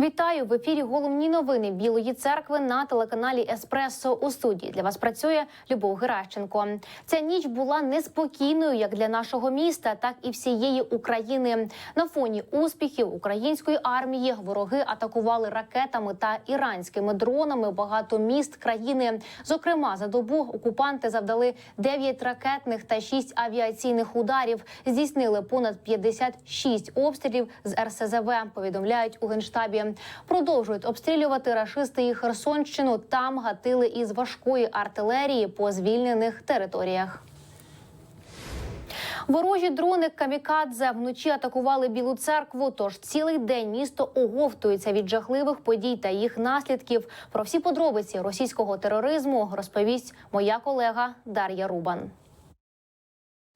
Вітаю в ефірі. Головні новини Білої церкви на телеканалі Еспресо у студії. Для вас працює Любов Геращенко. Ця ніч була неспокійною як для нашого міста, так і всієї України. На фоні успіхів української армії вороги атакували ракетами та іранськими дронами багато міст країни. Зокрема, за добу окупанти завдали 9 ракетних та 6 авіаційних ударів. Здійснили понад 56 обстрілів з РСЗВ. Повідомляють у генштабі. Продовжують обстрілювати рашисти і Херсонщину. Там гатили із важкої артилерії по звільнених територіях. Ворожі дрони камікадзе вночі атакували Білу церкву. Тож цілий день місто оговтується від жахливих подій та їх наслідків. Про всі подробиці російського тероризму розповість моя колега Дар'я Рубан.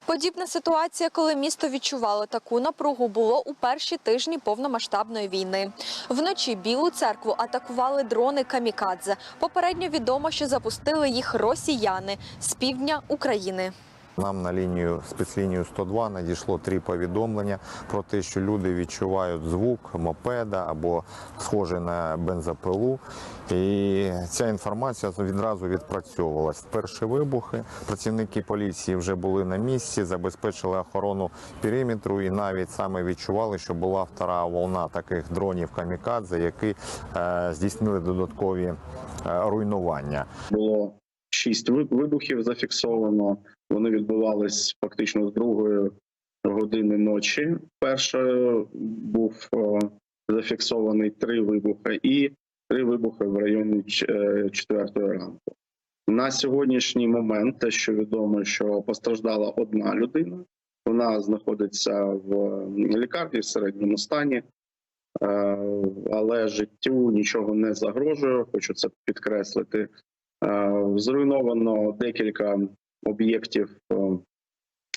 Подібна ситуація, коли місто відчувало таку напругу, було у перші тижні повномасштабної війни. Вночі Білу церкву атакували дрони камікадзе. Попередньо відомо, що запустили їх росіяни з півдня України. Нам на лінію спецлінію 102 надійшло три повідомлення про те, що люди відчувають звук мопеда або схожий на бензопилу. І ця інформація відразу відпрацьовувалась. Перші вибухи працівники поліції вже були на місці, забезпечили охорону периметру і навіть саме відчували, що була втора волна таких дронів камікадзе, які е, здійснили додаткові е, руйнування. було шість вибухів зафіксовано. Вони відбувались фактично з другої години ночі. Першою був е, зафіксований три вибухи і три вибухи в районі е, четвертої ранку. На сьогоднішній момент те, що відомо, що постраждала одна людина. Вона знаходиться в лікарні в середньому стані, е, але життю нічого не загрожує. Хочу це підкреслити. Е, Зруйновано декілька об'єктів е,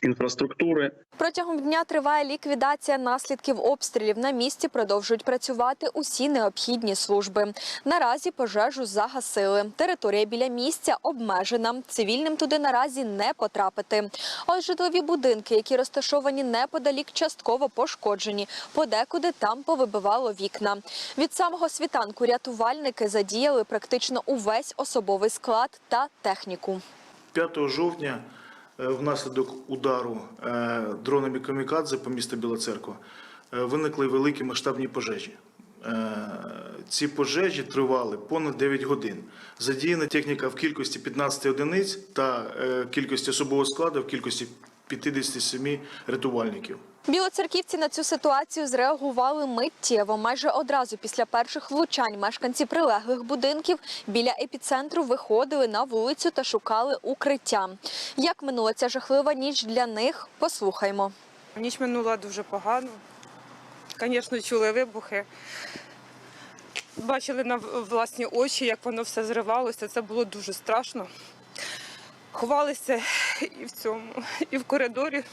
інфраструктури. Протягом дня триває ліквідація наслідків обстрілів. На місці продовжують працювати усі необхідні служби. Наразі пожежу загасили. Територія біля місця обмежена. Цивільним туди наразі не потрапити. Ось житлові будинки, які розташовані неподалік, частково пошкоджені. Подекуди там повибивало вікна. Від самого світанку рятувальники задіяли практично увесь особовий склад та техніку. 5 жовтня внаслідок удару е, дронами камікадзе по місту Біла Церква е, виникли великі масштабні пожежі. Е, Ці пожежі тривали понад 9 годин. Задіяна техніка в кількості 15 одиниць та е, кількості особового складу в кількості 57 рятувальників. Білоцерківці на цю ситуацію зреагували миттєво. Майже одразу після перших влучань мешканці прилеглих будинків біля епіцентру виходили на вулицю та шукали укриття. Як минула ця жахлива ніч для них? Послухаймо. Ніч минула дуже погано. Звісно, чули вибухи. Бачили на власні очі, як воно все зривалося. Це було дуже страшно. Ховалися і в цьому, і в коридорі.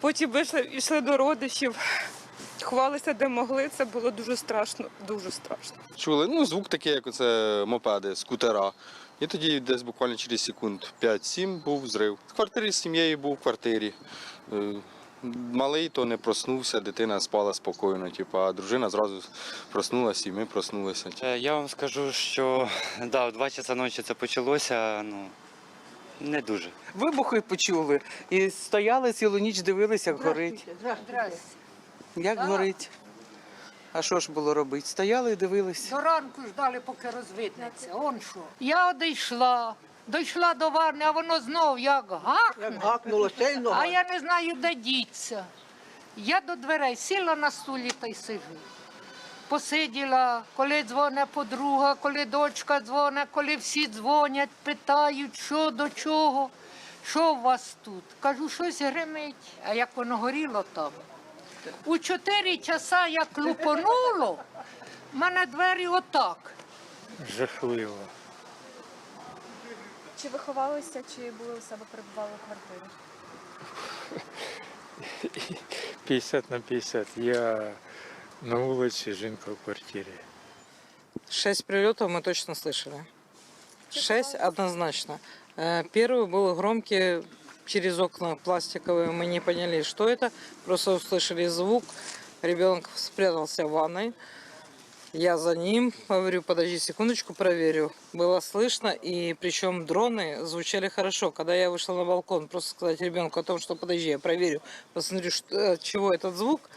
Потім вийшли, йшли до родичів, ховалися де могли. Це було дуже страшно, дуже страшно. чули. Ну, звук такий, як оце мопеди, скутера. І тоді десь буквально через секунд 5-7 був взрив. В квартирі з сім'єю був в квартирі. Е, Малий то не проснувся, дитина спала спокійно, типу, а дружина зразу проснулася і ми проснулися. Е, Я вам скажу, що да, в 2 часа ночі це почалося, ну не дуже. Вибухи почули і стояли цілу ніч, дивилися, як горить. Як горить. А що ж було робити? Стояли і дивилися. До ранку ждали, поки розвиднеться. Он що. Я одійшла, дійшла до варни, а воно знов як гахне. Як гакнуло сильно. А я не знаю, де діться. Я до дверей сіла на стулі та й сижу. Посиділа, коли дзвоне подруга, коли дочка дзвоне, коли всі дзвонять, питають, що до чого, що у вас тут. Кажу, щось гримить, а як воно горіло там. У чотири часа як лупонуло, в мене двері отак. Жахливо. Чи ви ховалися, чи були у себе перебували у квартирі? 50 на 50. Я на вулиці, жінка в квартирі. Шесть прилетов мы точно слышали. Шесть однозначно. Э, Первый был громкий через окна пластиковые. Мы не поняли, что это. Просто услышали звук. Ребенок спрятался в ванной. Я за ним, говорю, подожди секундочку, проверю. Было слышно, и причем дроны звучали хорошо. Когда я вышла на балкон, просто сказать ребенку о том, что подожди, я проверю, посмотрю, что, от чего этот звук,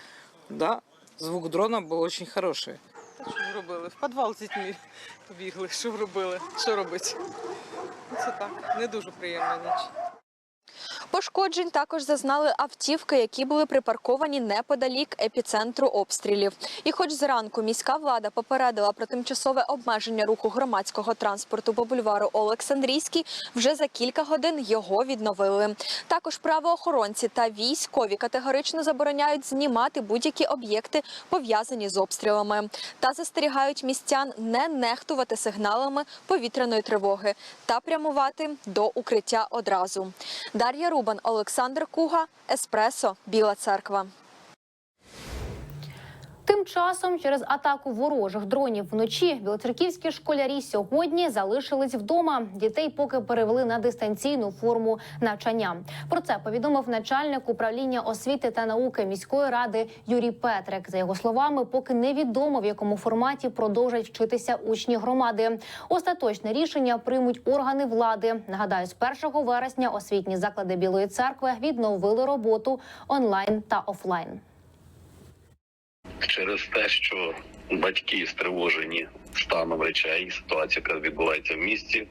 да, звук дрона був очень хороший. Та що робили? В підвал з дітьми побігли. Що робили? Що робити? Це так, не дуже приємна ніч. Пошкоджень також зазнали автівки, які були припарковані неподалік епіцентру обстрілів. І хоч зранку міська влада попередила про тимчасове обмеження руху громадського транспорту по бульвару Олександрійський, вже за кілька годин його відновили. Також правоохоронці та військові категорично забороняють знімати будь-які об'єкти, пов'язані з обстрілами, та застерігають містян не нехтувати сигналами повітряної тривоги та прямувати до укриття одразу. Дар'я Рубан, Олександр Куга, Еспресо, Біла Церква. Часом, через атаку ворожих дронів вночі, білоцерківські школярі сьогодні залишились вдома. Дітей поки перевели на дистанційну форму навчання. Про це повідомив начальник управління освіти та науки міської ради Юрій Петрик. За його словами, поки невідомо в якому форматі продовжать вчитися учні громади. Остаточне рішення приймуть органи влади. Нагадаю, з 1 вересня освітні заклади Білої церкви відновили роботу онлайн та офлайн. Через те, що батьки стривожені станом речей, ситуація, яка відбувається в місті,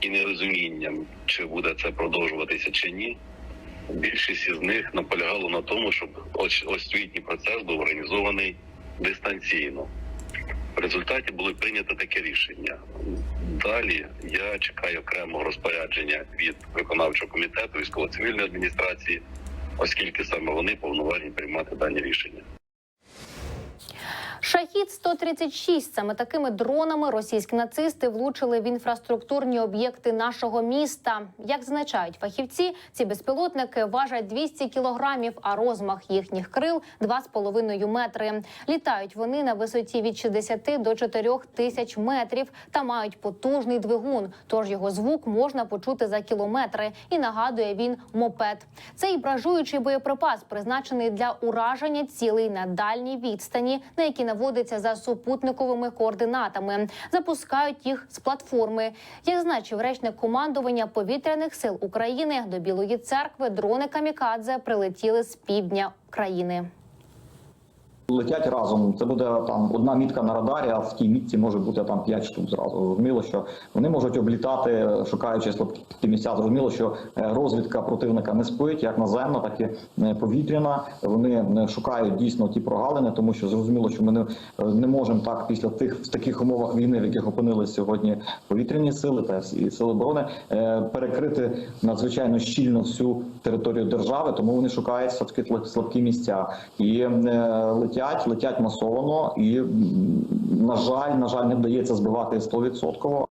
і нерозумінням, чи буде це продовжуватися чи ні. Більшість із них наполягало на тому, щоб освітній процес був організований дистанційно. В результаті було прийнято таке рішення. Далі я чекаю окремого розпорядження від виконавчого комітету військово-цивільної адміністрації, оскільки саме вони повноважені приймати дані рішення. Шахід 136 Саме такими дронами російські нацисти влучили в інфраструктурні об'єкти нашого міста. Як зазначають фахівці, ці безпілотники важать 200 кілограмів, а розмах їхніх крил 2,5 метри. Літають вони на висоті від 60 до 4 тисяч метрів та мають потужний двигун. Тож його звук можна почути за кілометри. І нагадує він мопед. Цей бражуючий боєприпас призначений для ураження цілей на дальній відстані, на які наводиться за супутниковими координатами. Запускають їх з платформи. Як значив речник командування повітряних сил України до Білої церкви, дрони камікадзе прилетіли з півдня країни. Летять разом. Це буде там одна мітка на радарі, а в тій мітці може бути там 5 штук зразу. Зрозуміло, що вони можуть облітати, шукаючи слабкі місця. Зрозуміло, що е, розвідка противника не спить, як наземна, так і е, повітряна. Вони е, шукають дійсно ті прогалини, тому що зрозуміло, що ми не, не можемо так після тих в таких умовах війни, в яких опинились сьогодні повітряні сили та і сили оборони, перекрити надзвичайно щільно всю територію держави. Тому вони шукають все слабкі місця і е, летять, летять масовано, і на жаль, на жаль, не вдається збивати 100%.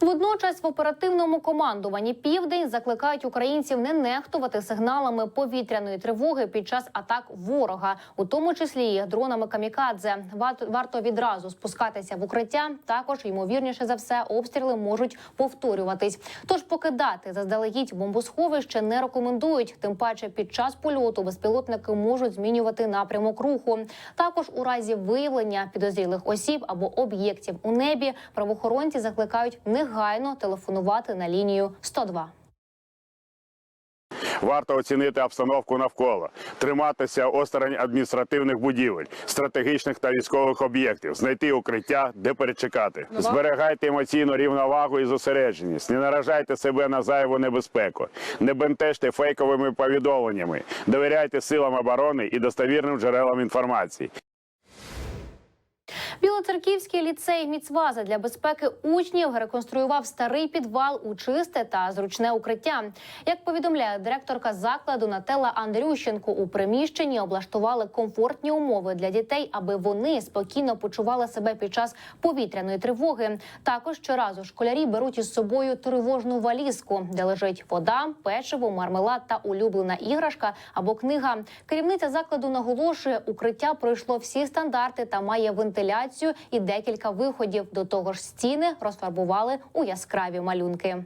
Водночас в оперативному командуванні Південь закликають українців не нехтувати сигналами повітряної тривоги під час атак ворога, у тому числі і дронами камікадзе. Варто- відразу спускатися в укриття. Також ймовірніше за все, обстріли можуть повторюватись. Тож покидати заздалегідь бомбосховище не рекомендують. Тим паче під час польоту безпілотники можуть змінювати напрямок руху. Також у разі виявлення підозрілих осіб або об'єктів у небі правоохоронці закликають негайно телефонувати на лінію 102. Варто оцінити обстановку навколо, триматися осторонь адміністративних будівель, стратегічних та військових об'єктів, знайти укриття, де перечекати. Зберігайте емоційну рівновагу і зосередженість. Не наражайте себе на зайву небезпеку, не бентежте фейковими повідомленнями, довіряйте силам оборони і достовірним джерелам інформації. Білоцерківський ліцей Міцваза для безпеки учнів реконструював старий підвал у чисте та зручне укриття. Як повідомляє директорка закладу Нателла Андрющенко, у приміщенні облаштували комфортні умови для дітей, аби вони спокійно почували себе під час повітряної тривоги. Також щоразу школярі беруть із собою тривожну валізку, де лежить вода, печиво, мармелад та улюблена іграшка або книга. Керівниця закладу наголошує, укриття пройшло всі стандарти та має вентиляцію і декілька виходів. До того ж, стіни розфарбували у яскраві малюнки.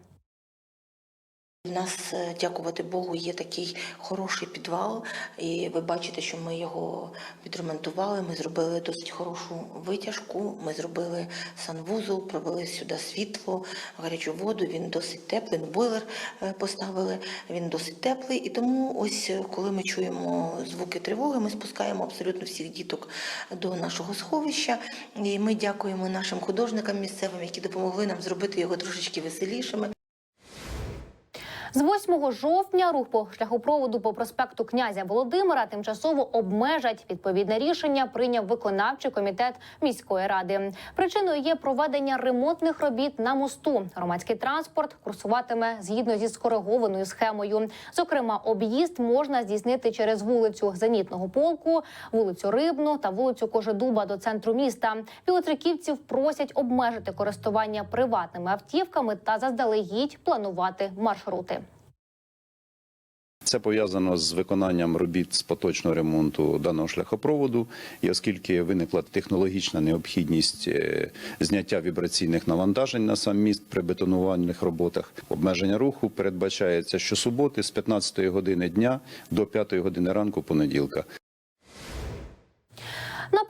У нас, е, дякувати Богу, є такий хороший підвал, і ви бачите, що ми його відремонтували. Ми зробили досить хорошу витяжку. Ми зробили санвузол, провели сюди світло, гарячу воду. Він досить теплий. Бойлер е, поставили. Він досить теплий. І тому, ось е, коли ми чуємо звуки тривоги, ми спускаємо абсолютно всіх діток до нашого сховища. І ми дякуємо нашим художникам місцевим, які допомогли нам зробити його трошечки веселішими. З 8 жовтня рух по шляхопроводу по проспекту князя Володимира тимчасово обмежать. Відповідне рішення прийняв виконавчий комітет міської ради. Причиною є проведення ремонтних робіт на мосту. Громадський транспорт курсуватиме згідно зі скоригованою схемою. Зокрема, об'їзд можна здійснити через вулицю Зенітного полку, вулицю Рибну та вулицю Кожедуба до центру міста. Білоцерківців просять обмежити користування приватними автівками та заздалегідь планувати маршрути. Це пов'язано з виконанням робіт з поточного ремонту даного шляхопроводу. І оскільки виникла технологічна необхідність е, зняття вібраційних навантажень на сам міст при бетонувальних роботах, обмеження руху передбачається щосуботи з 15 години дня до 5 години ранку понеділка.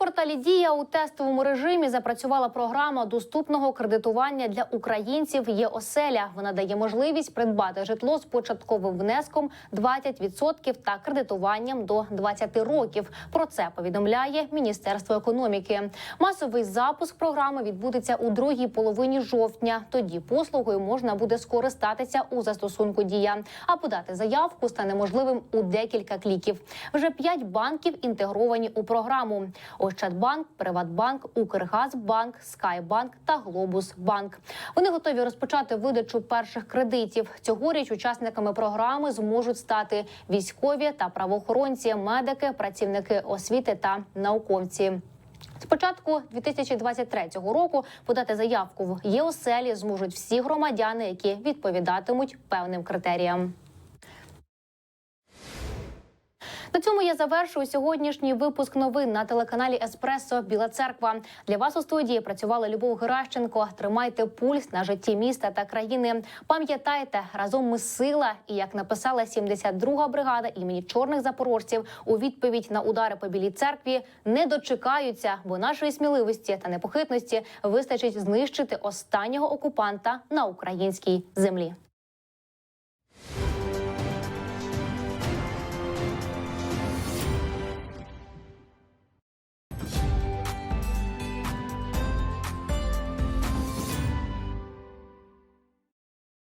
Порталі Дія у тестовому режимі запрацювала програма доступного кредитування для українців. Є оселя. Вона дає можливість придбати житло з початковим внеском 20% та кредитуванням до 20 років. Про це повідомляє Міністерство економіки. Масовий запуск програми відбудеться у другій половині жовтня. Тоді послугою можна буде скористатися у застосунку Дія. А подати заявку стане можливим у декілька кліків. Вже п'ять банків інтегровані у програму. Ощадбанк, Приватбанк, Укргазбанк, Скайбанк та Глобусбанк. Вони готові розпочати видачу перших кредитів. Цьогоріч учасниками програми зможуть стати військові та правоохоронці, медики, працівники освіти та науковці. З початку 2023 року подати заявку в ЄОСЕЛі зможуть всі громадяни, які відповідатимуть певним критеріям. На цьому я завершую сьогоднішній випуск новин на телеканалі Еспресо Біла Церква. Для вас у студії працювала Любов Геращенко. Тримайте пульс на житті міста та країни. Пам'ятайте, разом ми сила. І як написала 72-га бригада імені чорних запорожців у відповідь на удари по білій церкві, не дочекаються, бо нашої сміливості та непохитності вистачить знищити останнього окупанта на українській землі.